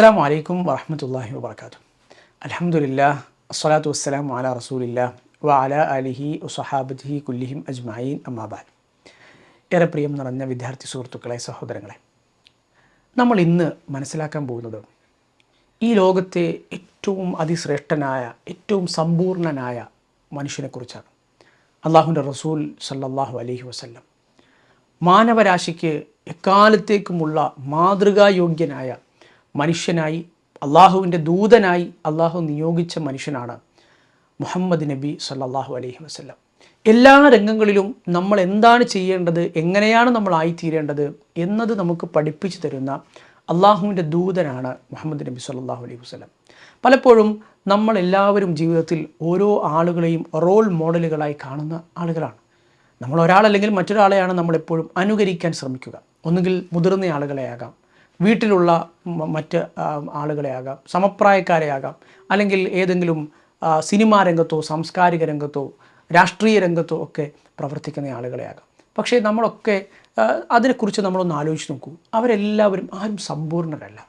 അസ്സാം വലൈക്കും വറഹമത്തല്ലാഹി വാബർക്കാത്തു അലഹമുല്ല അസ്സലാത്തു വസ്സലാം വാല റസൂലില്ല വ അല അലിഹി വസഹാബത്തിഹി കുല്ലിഹിം അജ്മായിൻ അമ്മാബാൽ ഏറെ പ്രിയം നിറഞ്ഞ വിദ്യാർത്ഥി സുഹൃത്തുക്കളെ സഹോദരങ്ങളെ നമ്മൾ ഇന്ന് മനസ്സിലാക്കാൻ പോകുന്നത് ഈ ലോകത്തെ ഏറ്റവും അതിശ്രേഷ്ഠനായ ഏറ്റവും സമ്പൂർണനായ മനുഷ്യനെക്കുറിച്ചാണ്. അള്ളാഹുന്റെ റസൂൽ സല്ലാഹു അലഹി വസല്ലം മാനവരാശിക്ക് എക്കാലത്തേക്കുമുള്ള മാതൃകായോഗ്യനായ മനുഷ്യനായി അള്ളാഹുവിന്റെ ദൂതനായി അള്ളാഹു നിയോഗിച്ച മനുഷ്യനാണ് മുഹമ്മദ് നബി സല്ലാഹു അലൈഹി വസ്ലം എല്ലാ രംഗങ്ങളിലും നമ്മൾ എന്താണ് ചെയ്യേണ്ടത് എങ്ങനെയാണ് നമ്മൾ ആയിത്തീരേണ്ടത് എന്നത് നമുക്ക് പഠിപ്പിച്ചു തരുന്ന അള്ളാഹുവിന്റെ ദൂതനാണ് മുഹമ്മദ് നബി സല്ലാഹു അലൈഹി വസ്ലം പലപ്പോഴും നമ്മൾ എല്ലാവരും ജീവിതത്തിൽ ഓരോ ആളുകളെയും റോൾ മോഡലുകളായി കാണുന്ന ആളുകളാണ്. നമ്മൾ ഒരാളല്ലെങ്കിൽ മറ്റൊരാളെയാണ് നമ്മളെപ്പോഴും അനുകരിക്കാൻ ശ്രമിക്കുക. ഒന്നുകിൽ മുതിർന്ന ആളുകളെയാകാം വീട്ടിലുള്ള മറ്റ് ആളുകളെ ആകാം സമപ്രായക്കാരെ ആകാം അല്ലെങ്കിൽ ഏതെങ്കിലും സിനിമാ രംഗത്തോ സാംസ്കാരിക രംഗത്തോ രാഷ്ട്രീയ രംഗത്തോ ഒക്കെ പ്രവർത്തിക്കുന്ന ആളുകളെ ആകാം പക്ഷേ നമ്മളൊക്കെ അതിനെക്കുറിച്ച് നമ്മളൊന്ന് ആലോചിച്ച് നോക്കൂ. അവരെല്ലാവരും ആരും സമ്പൂർണരല്ല.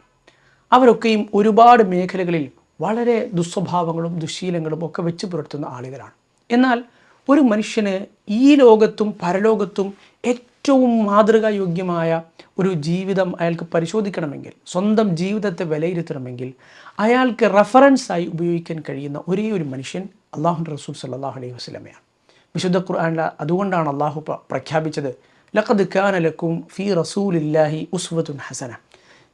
അവരൊക്കെയും ഒരുപാട് മേഖലകളിൽ വളരെ ദുസ്വഭാവങ്ങളും ദുശീലങ്ങളും ഒക്കെ വെച്ച് പുലർത്തുന്ന ആളുകളാണ്. എന്നാൽ ഒരു മനുഷ്യന് ഈ ലോകത്തും പരലോകത്തും ഏറ്റവും മാതൃകായോഗ്യമായ ഒരു ജീവിതം അയാൾക്ക് പരിശോധിക്കണമെങ്കിൽ സ്വന്തം ജീവിതത്തെ വിലയിരുത്തണമെങ്കിൽ അയാൾക്ക് റെഫറൻസായി ഉപയോഗിക്കാൻ കഴിയുന്ന ഒരേ ഒരു മനുഷ്യൻ അള്ളാഹു റസൂൽ സല്ലാഹു അലൈഹി വസ്ലമയാണ് വിശുദ്ധ ഖുർആാനിൽ അതുകൊണ്ടാണ് അള്ളാഹു പ്രഖ്യാപിച്ചത് ലഖദ് കാന ലക്കും ഫി റസൂലില്ലാഹി ഉസ്വത്തുൻ ഹസന.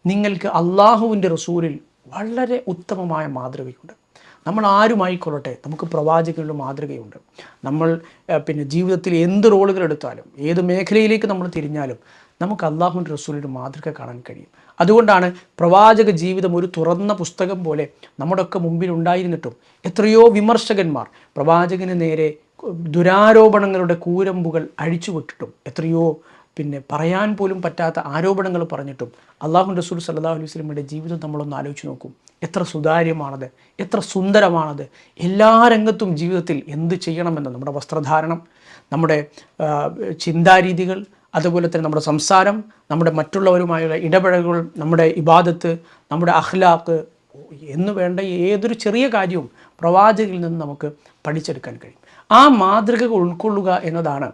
നിങ്ങൾക്ക് അള്ളാഹുവിന്റെ റസൂലിൽ വളരെ ഉത്തമമായ മാതൃകയുണ്ട്. നമ്മൾ ആരുമായിക്കൊള്ളട്ടെ നമുക്ക് പ്രവാചകരുടെ മാതൃകയുണ്ട്. നമ്മൾ പിന്നെ ജീവിതത്തിൽ എന്ത് റോളുകൾ എടുത്താലും ഏത് മേഖലയിലേക്ക് നമ്മൾ തിരിഞ്ഞാലും നമുക്ക് അള്ളാഹു റസൂലിന്റെ മാതൃക കാണാൻ കഴിയും. അതുകൊണ്ടാണ് പ്രവാചക ജീവിതം ഒരു തുറന്ന പുസ്തകം പോലെ നമ്മുടെയൊക്കെ മുമ്പിൽ ഉണ്ടായിരുന്നിട്ടും എത്രയോ വിമർശകന്മാർ പ്രവാചകന് നേരെ ദുരാരോപണങ്ങളുടെ കൂരമ്പുകൾ അഴിച്ചുവിട്ടിട്ടും എത്രയോ പിന്നെ പറയാൻ പോലും പറ്റാത്ത ആരോപണങ്ങൾ പറഞ്ഞിട്ടും അള്ളാഹു റസൂൽ സല്ലാഹു അലൈഹി വസ്ലമിന്റെ ജീവിതം നമ്മളൊന്ന് ആലോചിച്ച് നോക്കും. എത്ര സുതാര്യമാണത്? എത്ര സുന്ദരമാണത്? എല്ലാ രംഗത്തും ജീവിതത്തിൽ എന്ത് ചെയ്യണമെന്ന് നമ്മുടെ വസ്ത്രധാരണം നമ്മുടെ ചിന്താരീതികൾ അതുപോലെ തന്നെ നമ്മുടെ സംസാരം നമ്മുടെ മറ്റുള്ളവരുമായുള്ള ഇടപെടലുകൾ നമ്മുടെ ഇബാദത്ത് നമ്മുടെ അഖ്ലാഖ് എന്ന് വേണ്ട ഏതൊരു ചെറിയ കാര്യവും പ്രവാചകനിൽ നിന്ന് നമുക്ക് പഠിച്ചെടുക്കാൻ കഴിയും. ആ മാതൃകകൾ ഉൾക്കൊള്ളുക എന്നതാണ്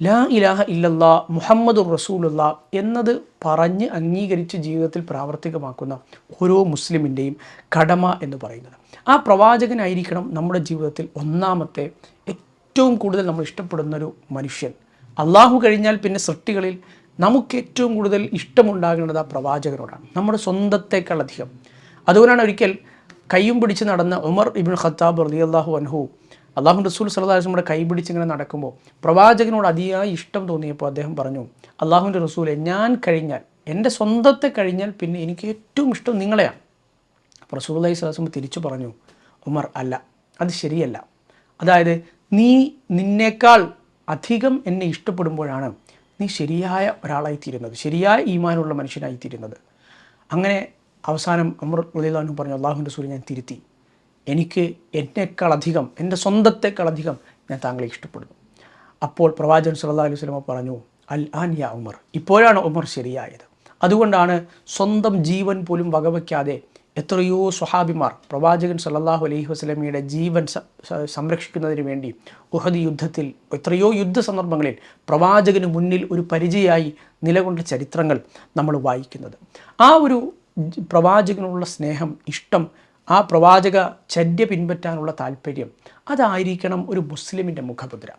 ലാ ഇലാഹ ഇല്ലല്ല മുഹമ്മദുർ റസൂലുള്ള എന്നത് പറഞ്ഞ് അംഗീകരിച്ച് ജീവിതത്തിൽ പ്രാവർത്തികമാക്കുന്ന ഓരോ മുസ്ലിമിന്റെയും കടമ എന്ന് പറയുന്നത്. ആ പ്രവാചകനായിരിക്കണം നമ്മുടെ ജീവിതത്തിൽ ഒന്നാമത്തെ ഏറ്റവും കൂടുതൽ നമ്മൾ ഇഷ്ടപ്പെടുന്നൊരു മനുഷ്യൻ. അള്ളാഹു കഴിഞ്ഞാൽ പിന്നെ സൃഷ്ടികളിൽ നമുക്ക് ഏറ്റവും കൂടുതൽ ഇഷ്ടമുണ്ടാകുന്നത് ആ പ്രവാചകനോടാണ് നമ്മുടെ സ്വന്തത്തേക്കാളധികം അതുകൊണ്ടാണ് ഒരിക്കൽ കയ്യും പിടിച്ച് നടന്ന ഉമർ ഇബിൻ ഖത്താബ് റളിയല്ലാഹു അൻഹു അള്ളാഹു റസൂൽ സല്ലല്ലാഹു നമ്മുടെ കൈ പിടിച്ച് ഇങ്ങനെ നടക്കുമ്പോൾ പ്രവാചകനോട് അതിയായി ഇഷ്ടം തോന്നിയപ്പോൾ അദ്ദേഹം പറഞ്ഞു അള്ളാഹുവിന്റെ റസൂലെ ഞാൻ കഴിഞ്ഞാൽ എന്റെ സ്വന്തത്തെ കഴിഞ്ഞാൽ പിന്നെ എനിക്ക് ഏറ്റവും ഇഷ്ടം നിങ്ങളെയാണ്. അപ്പോൾ റസൂലി സ്വലാസ്മ തിരിച്ചു പറഞ്ഞു ഉമർ അല്ല അത് ശരിയല്ല. അതായത് നീ നിന്നേക്കാൾ അധികം എന്നെ ഇഷ്ടപ്പെടുമ്പോഴാണ് നീ ശരിയായ ഒരാളായിത്തീരുന്നത് ശരിയായ ഈമാനുള്ള മനുഷ്യനായിത്തീരുന്നത്. അങ്ങനെ അവസാനം അമർ റലിദാനു പറഞ്ഞു അള്ളാഹുവിന്റെ സൂര്യ ഞാൻ തിരുത്തി. എനിക്ക് എന്നെക്കാളധികം എന്റെ സ്വന്തത്തെക്കാളധികം ഞാൻ താങ്കളെ ഇഷ്ടപ്പെടുന്നു. അപ്പോൾ പ്രവാചകൻ സല്ലല്ലാഹു അലൈഹി സ്വലമ പറഞ്ഞു അൽ ആൻ ഉമർ. ഇപ്പോഴാണ് ഉമർ ശരിയായത്. അതുകൊണ്ടാണ് സ്വന്തം ജീവൻ പോലും വകവയ്ക്കാതെ എത്രയോ സ്വഹാബിമാർ പ്രവാചകൻ സല്ലാഹു അലൈഹി വസ്ലമിയുടെ ജീവൻ സംരക്ഷിക്കുന്നതിന് വേണ്ടി ഉഹദ് യുദ്ധത്തിൽ എത്രയോ യുദ്ധ സന്ദർഭങ്ങളിൽ പ്രവാചകന് മുന്നിൽ ഒരു പരിചയമായി നിലകൊണ്ട ചരിത്രങ്ങൾ നമ്മൾ വായിക്കുന്നത്. ആ ഒരു പ്രവാചകനുള്ള സ്നേഹം ഇഷ്ടം ആ പ്രവാചക ചര്യ പിൻപറ്റാനുള്ള താല്പര്യം അതായിരിക്കണം ഒരു മുസ്ലിമിന്റെ മുഖമുദ്ര.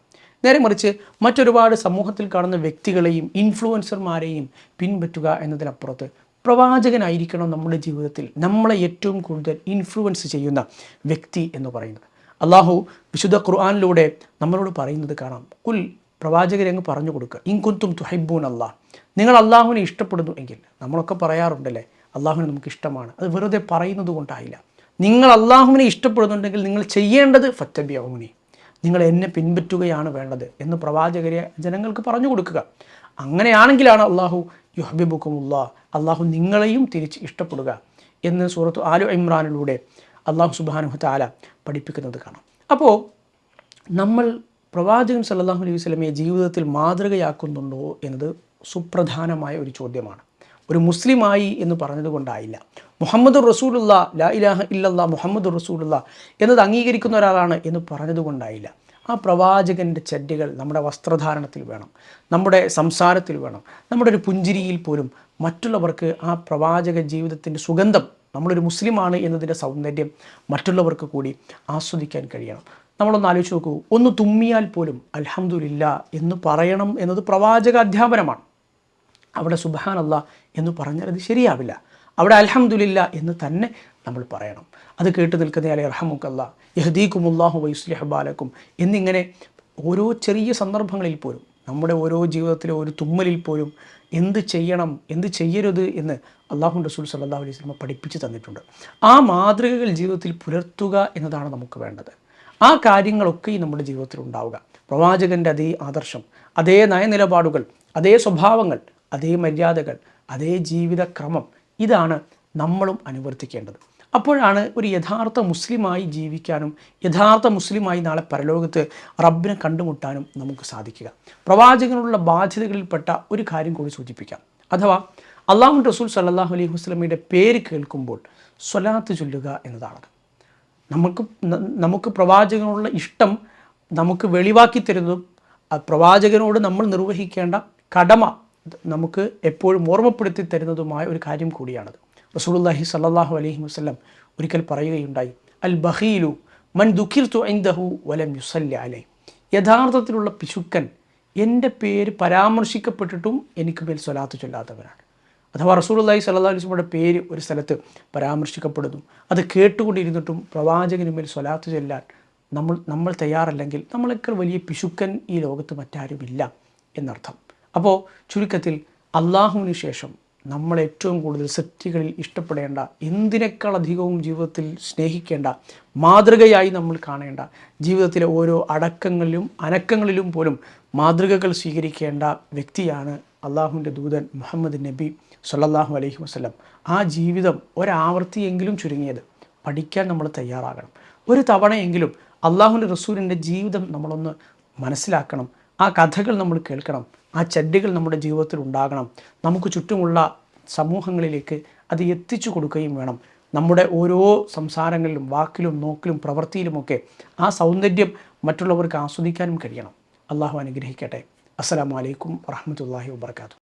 നേരെ മറിച്ച് മറ്റൊരുപാട് സമൂഹത്തിൽ കാണുന്ന വ്യക്തികളെയും ഇൻഫ്ലുവൻസർമാരെയും പിൻപറ്റുക എന്നതിനപ്പുറത്ത് പ്രവാചകനായിരിക്കണം നമ്മുടെ ജീവിതത്തിൽ നമ്മളെ ഏറ്റവും കൂടുതൽ ഇൻഫ്ലുവൻസ് ചെയ്യുന്ന വ്യക്തി എന്ന് പറയുന്നത്. അള്ളാഹു വിശുദ്ധ ഖുർആാനിലൂടെ നമ്മളോട് പറയുന്നത് കാണാം. കുൽ പ്രവാചകരെ അങ്ങ് പറഞ്ഞു കൊടുക്കുക ഇൻകുന്തും തുഹൈബൂൻ അള്ളാഹ് നിങ്ങൾ അള്ളാഹുവിനെ ഇഷ്ടപ്പെടുന്നു എങ്കിൽ നമ്മളൊക്കെ പറയാറുണ്ടല്ലേ അള്ളാഹുവിനെ നമുക്ക് ഇഷ്ടമാണ്. അത് വെറുതെ പറയുന്നത് കൊണ്ടായില്ല. നിങ്ങൾ അള്ളാഹുവിനെ ഇഷ്ടപ്പെടുന്നുണ്ടെങ്കിൽ നിങ്ങൾ ചെയ്യേണ്ടത് ഫറ്റബിയാവുനി നിങ്ങൾ എന്നെ പിൻപറ്റുകയാണ് വേണ്ടത് എന്ന് പ്രവാചകരെ ജനങ്ങൾക്ക് പറഞ്ഞു കൊടുക്കുക. അങ്ങനെയാണെങ്കിലാണ് അള്ളാഹു യുഹബിബുക്കുമുള്ള അള്ളാഹു നിങ്ങളെയും തിരിച്ച് ഇഷ്ടപ്പെടുക എന്ന് സൂറത്ത് ആലു ഇമ്രാനിലൂടെ അള്ളാഹു സുബാനു താല പഠിപ്പിക്കുന്നത് കാണാം. അപ്പോൾ നമ്മൾ പ്രവാചകൻ സല്ലാഹു അലൈഹി വസ്ലമയെ ജീവിതത്തിൽ മാതൃകയാക്കുന്നുണ്ടോ എന്നത് സുപ്രധാനമായ ഒരു ചോദ്യമാണ്. ഒരു മുസ്ലിമായി എന്ന് പറഞ്ഞതുകൊണ്ടായില്ല. മുഹമ്മദ് റസൂലുള്ള ലാ ഇലാഹ ഇല്ലല്ലാ മുഹമ്മദ് റസൂലുള്ള എന്നത് അംഗീകരിക്കുന്ന ഒരാളാണ് എന്ന് പറഞ്ഞതുകൊണ്ടായില്ല. ആ പ്രവാചകന്റെ ചെടികൾ നമ്മുടെ വസ്ത്രധാരണത്തിൽ വേണം നമ്മുടെ സംസാരത്തിൽ വേണം നമ്മുടെ ഒരു പുഞ്ചിരിയിൽ പോലും മറ്റുള്ളവർക്ക് ആ പ്രവാചക ജീവിതത്തിന്റെ സുഗന്ധം നമ്മളൊരു മുസ്ലിമാണ് എന്നതിന്റെ സൗന്ദര്യം മറ്റുള്ളവർക്ക് കൂടി ആസ്വദിക്കാൻ കഴിയണം. നമ്മളൊന്ന് ആലോചിച്ച് നോക്കൂ ഒന്ന് തുമ്മിയാൽ പോലും അൽഹംദുലില്ല എന്ന് പറയണം എന്നത് പ്രവാചക അധ്യാപനമാണ് അവിടെ സുബാനല്ല എന്ന് പറഞ്ഞാൽ അത് ശരിയാവില്ല. അവിടെ അൽഹംദുലില്ല എന്ന് തന്നെ നമ്മൾ പറയണം. അത് കേട്ട് നിൽക്കുന്ന അലി റഹമുക്കല്ല യഹദീഖുമുല്ലാഹു വൈസ്ലിഹബാലക്കും എന്നിങ്ങനെ ഓരോ ചെറിയ സന്ദർഭങ്ങളിൽ പോലും നമ്മുടെ ഓരോ ജീവിതത്തിലെ ഒരു തുമ്മലിൽ പോലും എന്ത് ചെയ്യണം എന്ത് ചെയ്യരുത് എന്ന് അള്ളാഹു റസൂൽ സല്ലാ അലൈഹി സ്വലമ പഠിപ്പിച്ചു തന്നിട്ടുണ്ട്. ആ മാതൃകകൾ ജീവിതത്തിൽ പുലർത്തുക എന്നതാണ് നമുക്ക് വേണ്ടത്. ആ കാര്യങ്ങളൊക്കെ നമ്മുടെ ജീവിതത്തിൽ ഉണ്ടാവുക. പ്രവാചകന്റെ അതേ ആദർശം അതേ നയനിലപാടുകൾ അതേ സ്വഭാവങ്ങൾ അതേ മര്യാദകൾ അതേ ജീവിതക്രമം ഇതാണ് നമ്മളും അനുവർത്തിക്കേണ്ടത്. അപ്പോഴാണ് ഒരു യഥാർത്ഥ മുസ്ലിമായി ജീവിക്കാനും യഥാർത്ഥ മുസ്ലിമായി നാളെ പരലോകത്ത് റബ്ബിനെ കണ്ടുമുട്ടാനും നമുക്ക് സാധിക്കുക. പ്രവാചകനുള്ള ബാധ്യതകളിൽപ്പെട്ട ഒരു കാര്യം കൂടി സൂചിപ്പിക്കാം. അഥവാ അള്ളാഹു റസൂൽ സല്ലാഹു അലൈഹി വസ്ലമയുടെ പേര് കേൾക്കുമ്പോൾ സ്വലാത്ത് ചൊല്ലുക എന്നതാണ് നമുക്ക് നമുക്ക് പ്രവാചകനുള്ള ഇഷ്ടം നമുക്ക് വെളിവാക്കി തരുന്നതും പ്രവാചകനോട് നമ്മൾ നിർവഹിക്കേണ്ട കടമ നമുക്ക് എപ്പോഴും ഓർമ്മപ്പെടുത്തി തരുന്നതുമായ ഒരു കാര്യം കൂടിയാണത്. റസൂലുല്ലാഹി സല്ലാഹു അലൈഹി വസ്ലം ഒരിക്കൽ പറയുകയുണ്ടായി അൽ ബഹീലു മൻ ദുഃഖിർത്തു ഐന്ദഹു വലം യുസല്ല അലൈ യഥാർത്ഥത്തിലുള്ള പിശുക്കൻ എന്റെ പേര് പരാമർശിക്കപ്പെട്ടിട്ടും എനിക്ക് മേൽ സ്വലാത്ത് ചൊല്ലാത്തവരാണ് അഥവാ റസൂലുല്ലാഹി സല്ലാ അലിസ്മയുടെ പേര് ഒരു സ്ഥലത്ത് പരാമർശിക്കപ്പെടുന്നു അത് കേട്ടുകൊണ്ടിരുന്നിട്ടും പ്രവാചകന് മേൽ സ്വലാത്ത് ചൊല്ലാൻ നമ്മൾ നമ്മൾ തയ്യാറല്ലെങ്കിൽ നമ്മളെക്കാൾ വലിയ പിശുക്കൻ ഈ ലോകത്ത് മറ്റാരുമില്ല എന്നർത്ഥം. അപ്പോൾ ചുരുക്കത്തിൽ അള്ളാഹുവിന് ശേഷം നമ്മൾ ഏറ്റവും കൂടുതൽ സൃഷ്ടികളിൽ ഇഷ്ടപ്പെടേണ്ട എന്തിനേക്കാൾ അധികവും ജീവിതത്തിൽ സ്നേഹിക്കേണ്ട മാതൃകയായി നമ്മൾ കാണേണ്ട ജീവിതത്തിലെ ഓരോ അടക്കങ്ങളിലും അനക്കങ്ങളിലും പോലും മാതൃകകൾ സ്വീകരിക്കേണ്ട വ്യക്തിയാണ് അള്ളാഹുവിന്റെ ദൂതൻ മുഹമ്മദ് നബി സല്ലാഹു അലൈഹി വസ്ലം ആ ജീവിതം ഒരാവർത്തിയെങ്കിലും ചുരുങ്ങിയത് പഠിക്കാൻ നമ്മൾ തയ്യാറാകണം. ഒരു തവണയെങ്കിലും അള്ളാഹുവിന്റെ റസൂലിന്റെ ജീവിതം നമ്മളൊന്ന് മനസ്സിലാക്കണം. ആ കഥകൾ നമ്മൾ കേൾക്കണം. ആ ചെടികൾ നമ്മുടെ ജീവിതത്തിൽ ഉണ്ടാകണം. നമുക്ക് ചുറ്റുമുള്ള സമൂഹങ്ങളിലേക്ക് അത് എത്തിച്ചു കൊടുക്കുകയും വേണം. നമ്മുടെ ഓരോ സംസാരങ്ങളിലും വാക്കിലും നോക്കിലും പ്രവൃത്തിയിലുമൊക്കെ ആ സൗന്ദര്യം മറ്റുള്ളവർക്ക് ആസ്വദിക്കാനും കഴിയണം. അള്ളാഹു അനുഗ്രഹിക്കട്ടെ. അസ്സാം വലൈക്കും വാഹമത്തല്ലാഹി വാബർക്കാത്തു